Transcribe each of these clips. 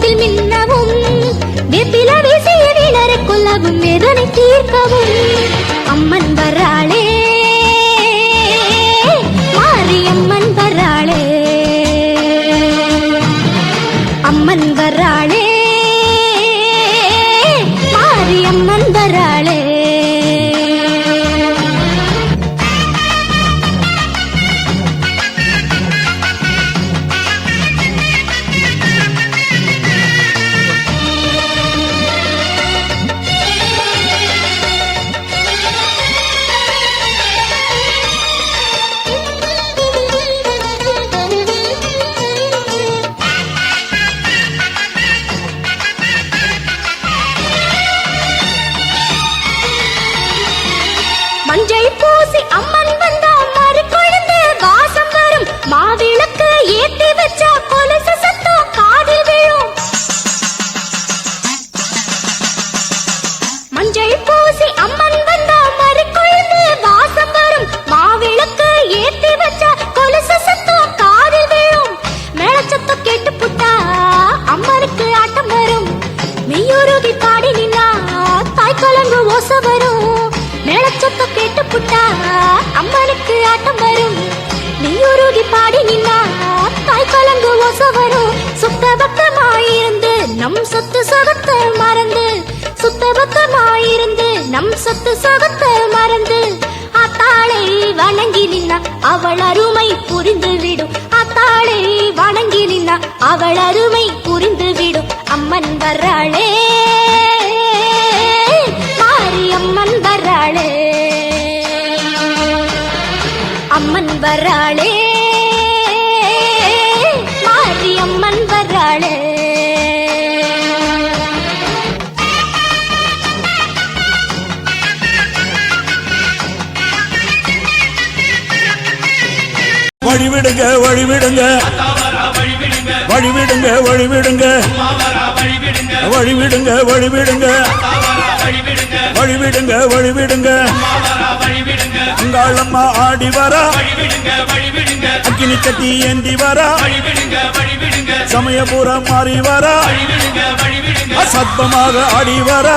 புன்னகை மின்னவும் வெப்பில வீசிய வீணரை கொல்லவும் வேதனை தீர்க்கவும். அம்மன் வராளே சொகத்தை மறந்து அத்தாளை வணங்கி நின்னா அவள் அருமை புரிந்து விடும். ஆத்தாளை வணங்கி நின்னா அவள் அருமை புரிந்து விடும். அம்மன் வர்றாளே மாரி அம்மன் வர்றாளே. அம்மன் வர்றாளே. வழிவிடுங்க வழிவிடுங்க. வழிவிடுங்க வழிவிடுங்க. வழிவிடுங்க வழிவிடுங்க. வழிவிடுங்க வழிவிடுங்க. அங்காளம்மா ஆடி வரா. அக்கினி கட்டி ஏந்தி வரா. சமயபுரம் மாறி வரா. அசத்தமாக ஆடி வரா.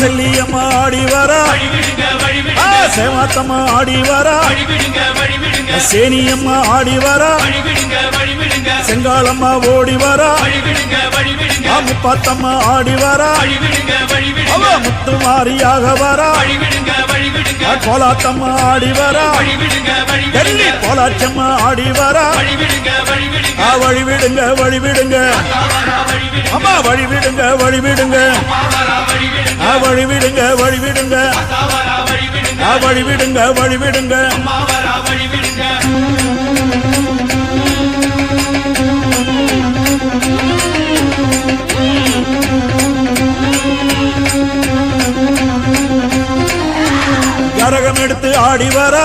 செல்லியம்மா ஆடி வரா. சேவாத்தம்மா ஆடி வரா. சேனியம்மா ஆடி வரா. செங்காலம்மா ஓடி வரா. முப்பாத்தம்மா ஆடி வரா. அவ முத்து மாறியாக வரா கோலாத்தம்மா ஆடி வரா. டெல்லி கோலாச்சம்மா ஆடி வரா. வழிவிடுங்க வழிவிடுங்க. அம்மா வழிவிடுங்க வழிவிடுங்க. வழி விடுங்க வழி விடுங்க ஆ, வழி விடுங்க வழி விடுங்க கரகம் எடுத்து ஆடி வரா.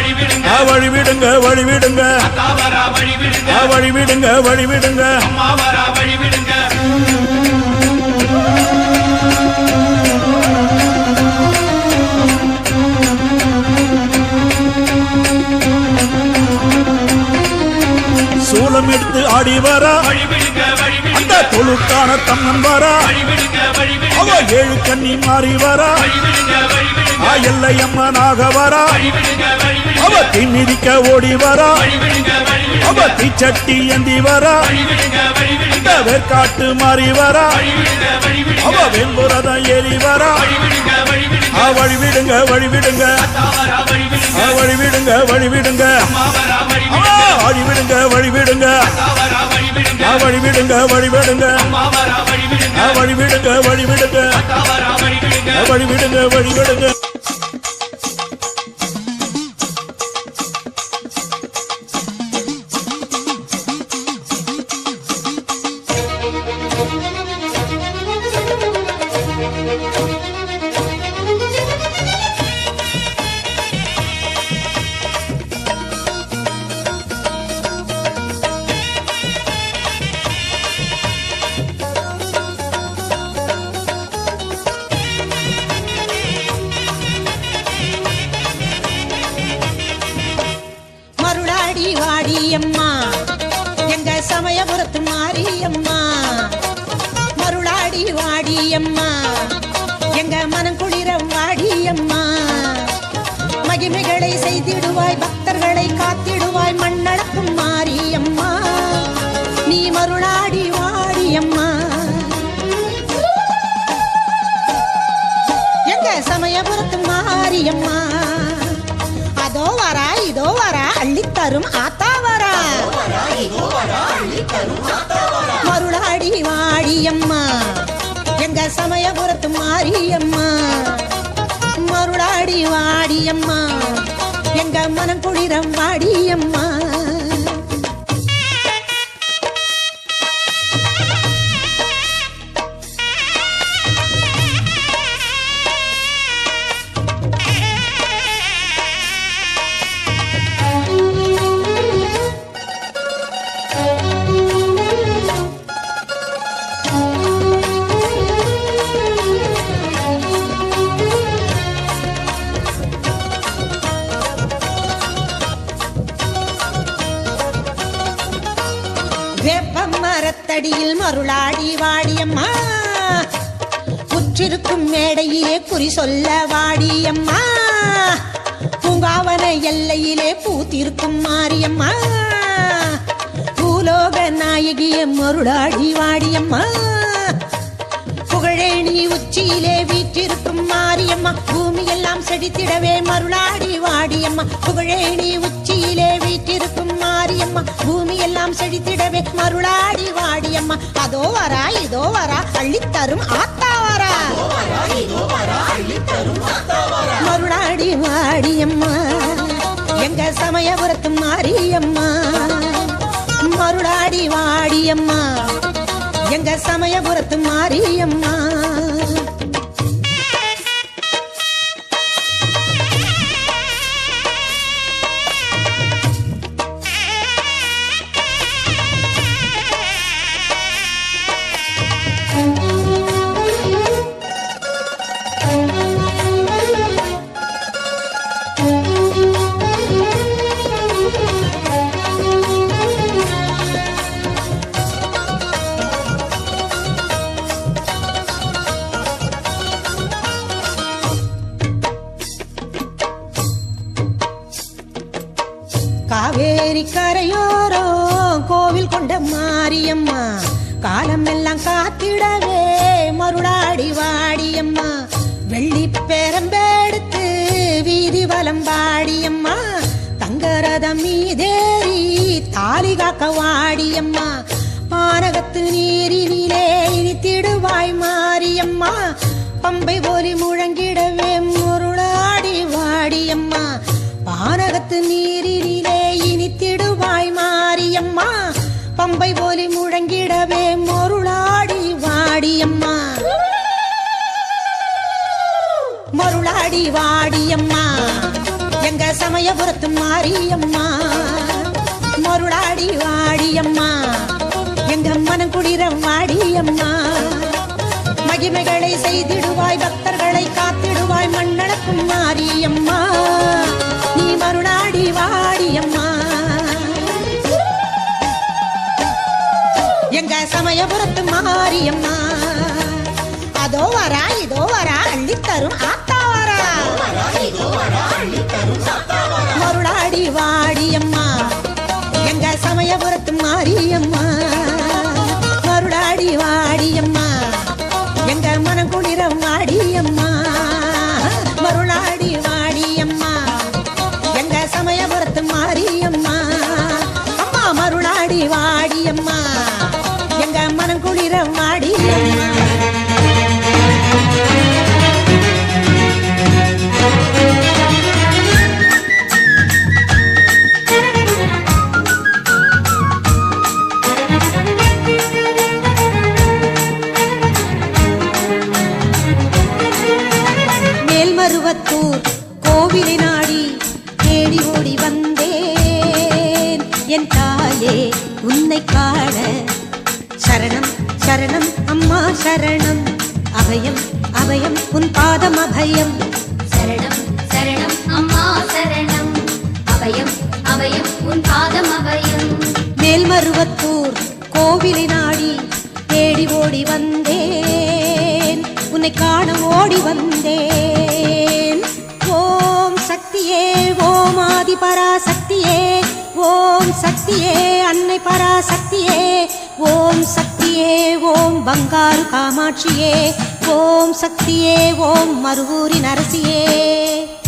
விடுங்க அம்மா வழி விடுங்க வழி விடுங்க ஆ, வழி விடுங்க வழி விடுங்க ஆ, வழி விடுங்க வழி விடுங்க சூலம் எடுத்து ஆடி வரா. அந்த தொழுக்கான தம்மன் வரா. அவ ஏழு கண்ணி மாறி வரா. எல்லை அம்மனாக வரா அவ திமிதிக்க ஓடி வரா அவ தீச்சட்டி ஏந்தி வரா இந்த வேர்க்காட்டு மாறி வரா அவ வெண்புரதம் ஏறி வரா ஆ வழி விடுங்க வழி விடுங்க ஆ வழி விடுங்க வழி விடுங்க ஆ, வழி விடுங்க வழி விடுங்க வழி விடுங்க வழி விடுங்க வழி விடுங்க வழி விடுங்க வழி விடுங்க வழி விடுங்க சமயபுரத்து மாரியம்மா. மருளாடி வாடியம்மா. எங்க மனம் குளிர வாடியம்மா. மகிமைகளை செய்திடுவாய் பக்தர்களை காத்திடுவாய் மண்ணளக்கும் மாரியம்மா. நீ மருளாடி வாடியம்மா. எங்க சமயபுரத்து மாரியம்மா. அதோ வரா இதோ வரா அள்ளித்தரும் ஆத்த உற்றிருக்கும் மேடையிலே குறி சொல்ல வாடியம்மா. பூங்காவன எல்லையிலே பூத்திருக்கும் மாரியம்மா. பூலோக நாயகிய மருளாடி வாடியம்மா. புகழேணி உச்சியிலே வீற்றிருக்கும் மாரியம்மா. பூமியெல்லாம் செடித்திடவே மருளாடி வாடியம்மா. புகழேணி உச்சியிலே வீற்றிருக்கும் மாரியம்மா. பூமியெல்லாம் செடித்திடவே மருளாடி வாடியம்மா. அதோ வரா இதோ வரா அள்ளித்தரும் ஆ மருளாடி வாடியம்மா எங்க சமயபுரத்து மாரியம்மா. மருளாடி வாடியம்மா எங்க சமயபுரத்து மாரியம்மா. காத்திடவே மருளாடி வாடியம்மா. வெள்ளி பேரம்பெடுத்து வீதி வலம் வாடியம்மா. தங்கரதம் மீதேறி தாலி காக்க வாடியம்மா. பானகத்து நீரினிலே இனித்திடுவாய் மாரியம்மா. பம்பை போலி முழங்கிடவே முருளாடி வாடியம்மா. பானகத்து நீரினிலே இனித்திடுவாய் மாரியம்மா. பம்பை போலி முழங்கிடவே மொருளாடி சமயபுரத்து மாரியம்மா. மருளாடி வாடியம்மா எங்க மனம் குளிர வாடியம்மா மகிமைகளை செய்திடுவாய் பக்தர்களை காத்திடுவாய் மண்ணளக்கும் மாரியம்மா. நீ மருளாடி வாடியம்மா. எங்க சமயபுரத்து மாரியம்மா. அதோ வரா இதோ வரா அள்ளித்தரும் ஆத்தா வரா. இதோ வரா அள்ளித்தரும் வாடி வாடியம்மா எங்க சமயபுரத்து மாரியம்மா. மருளாடி வாடியம்மா எங்க மனம் குளிர வாடியம்மா மருளாடி வாடியம்மா எங்க சமயபுரத்து மாரியம்மா. அம்மா மருளாடி வாடியம்மா எங்க மனம் குளிர வாடி என் தாயே உன்னை காண. சரணம் சரணம் அம்மா சரணம். அபயம் அபயம் உன் பாதம் அபயம். சரணம் சரணம் அம்மா சரணம். அபயம் அபயம் உன் பாதம் அபயம். மேல்மருவத்தூர் கோவிலை நாடி தேடி ஓடி வந்தேன். உன்னை காண ஓடி வந்தேன். ஓம் சக்தியே ஓம் ஆதி பராசக்தியே ஓம் சக்தியே அன்னை பராசக்தியே. ஓம் சக்தியே ஓம் பங்காரு காமாட்சியே. ஓம் சக்தியே ஓம் மருவூரின் நரசியே.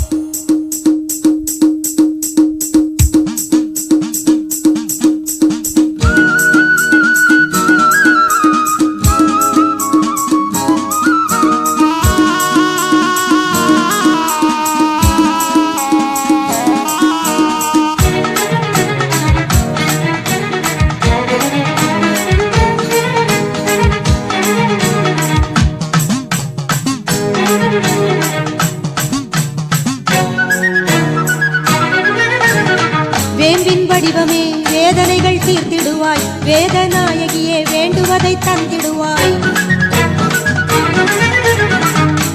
தெய்வமே வேதனைகள் தீர்த்திடுவாய். வேதநாயகியே வேண்டுவதை தந்திடுவாய்.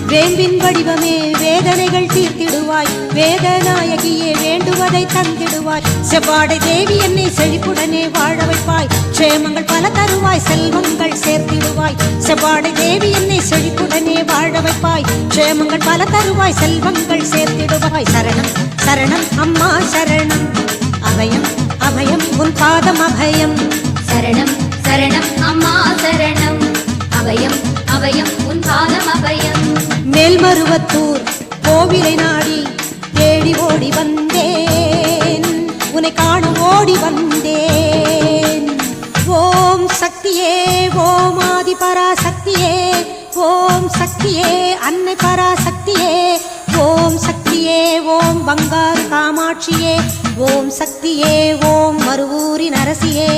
வேம்பின் வடிவமே வேதனைகள் தீர்த்திடுவாய். வேதநாயகியே வேண்டுவதை தந்திடுவாய். செவ்வாடை தேவி என்னை செழிப்புடனே வாழ வைப்பாய். க்ஷேமங்கள் பல தருவாய் செல்வங்கள் சேர்த்திடுவாய். செவ்வாடை தேவி என்னை செழிப்புடனே வாழ வைப்பாய். க்ஷேமங்கள் பல தருவாய் செல்வங்கள் சேர்த்திடுவாய். சரணம் சரணம் அம்மா சரணம். அபயம் அபயம் உன் பாதம் அபயம். சரணம் சரணம் அம்மா சரணம். அபயம் அபயம் உன் பாதம் அபயம். மேல்மருவத்தூர் கோவிலை நாடி தேடி ஓடி வந்தேன். உன்னை காண ஓடி வந்தேன். ஓம் சக்தியே ஓம் ஆதி பராசக்தியே. ஓம் சக்தியே அன்னை பராசக்தியே. ஓம் சக்தியே ஓம் பங்கார் காமாட்சியே ஓம் சக்தியே ஓம் மறுவூரி நரசியே